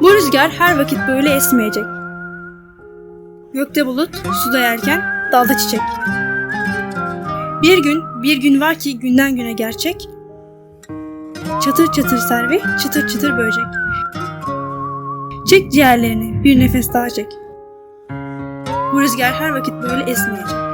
Bu rüzgar her vakit böyle esmeyecek. Gökte bulut, suda yerken dalda çiçek. Bir gün, bir gün var ki günden güne gerçek. Çatır çatır servi, çıtır çıtır böcek. Çek ciğerlerini, bir nefes daha çek. Bu rüzgar her vakit böyle esmeyecek.